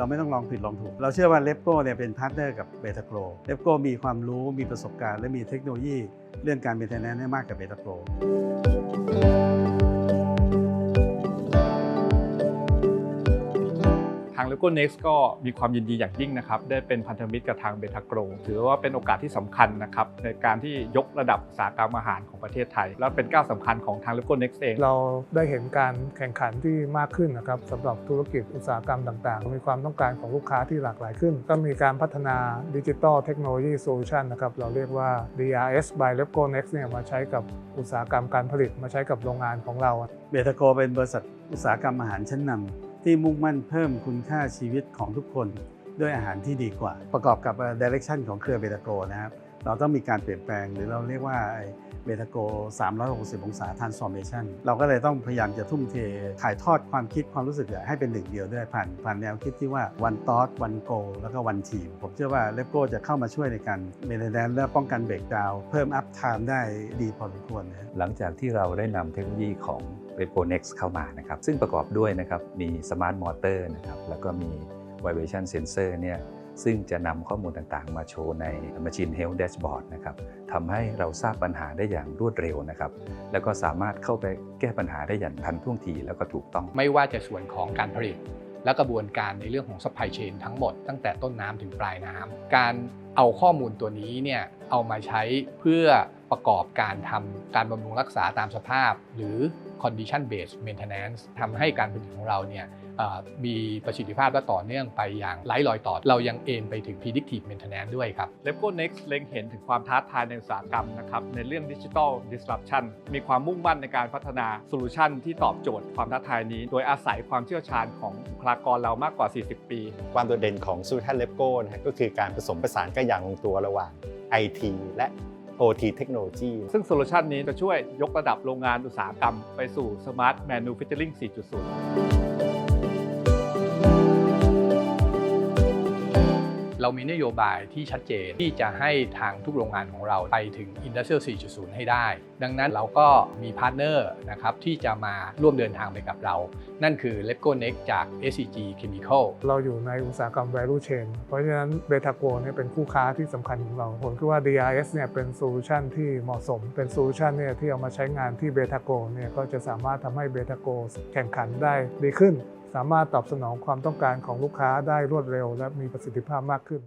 เราไม่ต้องลองผิดลองถูก เราเชื่อว่าเลฟโก้เนี่ยเป็นพาร์ทเนอร์กับเบตาโกลเลฟโก้มีความรู้มีประสบการณ์ และมีเทคโนโลยี เรื่องการเป็นแทนแนนได้มากกว่าเบตาโกล ทาง l e g o Next ก็มีความยินดีอย่างยิ่งนะครับได้เป็นพันธมิตรกับทางเบทาโกรถือว่าเป็นโอกาสที่สำคัญนะครับในการที่ยกระดับอุตสาหกรรมอาหารของประเทศไทย และเป็นก้าวสำคัญของทาง l e g o Next เอง เราได้เห็นการแข่งขันที่มากขึ้นนะครับสำหรับธุรกิจอุตสาหกรรมต่างๆ มีความต้องการของลูกค้าที่หลากหลายขึ้น ก็มีการพัฒนาดิจิ t a ลเทคโนโลยีโซลูชันนะครับเราเรียกว่า DRS by l e p c o Next เนี่ยมาใช้กับอุตสาหกรรมการผลิตมาใช้กับโรงงานของเราเบตาโกเป็นบริษัทอุตสาหกรรมอาหารชั้นนำ ที่มุ่งมั่นเพิ่มคุณค่าชีวิตของทุกคนด้วยอาหารที่ดีกว่า ประกอบกับเดเรกชันของเครือเบตาโกนะครับ เราต้องมีการเปลี่ยนแปลงหรือเราเรียกว่าเบตาโก 360 องศา transformation เราก็เลยต้องพยายามจะทุ่มเทถ่ายทอดความคิดความรู้สึกให้เป็นหนึ่งเดียวด้วยผ่านผ่านแนวคิดที่ว่า one thought one goal แล้วก็ one team ผมเชื่อว่าเลโก้จะเข้ามาช่วยในการเมนเทนแนนและป้องกันเบรกดาวเพิ่มอัพไทม์ได้ดีพอสมควรนะหลังจากที่เราได้นำเทคโนโลยีของ r e p o n e x เข้ามานะครับซึ่งประกอบด้วยนะครับมี Smart Motor นะครับแล้วก็มี Vibration Sensor เนี่ย ซึ่งจะนำข้อมูลต่างๆ มาโชว์ใน Machine Health Dashboard นะครับทำให้เราทราบปัญหาได้อย่างรวดเร็วนะครับ แล้วก็สามารถเข้าไปแก้ปัญหาได้อย่างทันท่วงทีแล้วก็ถูกต้อง ไม่ว่าจะส่วนของการผลิต และกระบวนการในเรื่องของ supply chain ทั้งหมดตั้งแต่ต้นน้ำถึงปลายน้ำการเอาข้อมูลตัวนี้เนี่ยเอามาใช้เพื่อประกอบการทำการบำรุงรักษาตามสภาพ หรือ condition based maintenance ทำให้การผลิตของเราเนี่ยเอ่อมีประสิทธิภาพและต่อเนื่องไปอย่างไร้รอยต่อ เรายังเอมไปถึง predictive maintenance ด้วยครับ l e g o Next เล็งเห็นถึงความท้าทายในอุตสาหกรรมนะครับในเรื่อง Digital Disruption มีความมุ่งมั่นในการพัฒนาโซลูชันที่ตอบโจทย์ความท้าทายนี้ โดยอาศัยความเชี่ยวชาญของบุคลากรเรามากกว่า 40 ปี ความโดดเด่นของ s u l t a n l e p c o นะฮะก็คือการผสมผสานกันอย่างลงตัวระหว่าง IT และ OT เทคโนโลยีซึ่งโซลูชันนี้จะช่วยยกระดับโรงงานอุตสาหกรรม ไปสู่ Smart Manufacturing 4.0 เรามีนโยบายที่ชัดเจนที่จะให้ทางทุกโรงงานของเราไปถึง Industrial 4.0 ให้ได้ ดังนั้นเราก็มีพาร์ทเนอร์นะครับที่จะมาร่วมเดินทางไปกับเรา นั่นคือ l e p c o n e x จาก SCG Chemical เราอยู่ในอุตสาหกรรม value chain เพราะฉะนั้นเบทาโกเนี่ยเป็นคู่ค้าที่สำคัญของเรา ผมคิดว่า DRS เนี่ยเป็นโซลูชันที่เหมาะสม เป็นโซลูชันเนี่ยที่เอามาใช้งานที่เบทาโกเนี่ยก็จะสามารถทำให้เบทาโกแข่งขันได้ดีขึ้นสามารถตอบสนองความต้องการของลูกค้าได้รวดเร็ว และมีประสิทธิภาพมากขึ้น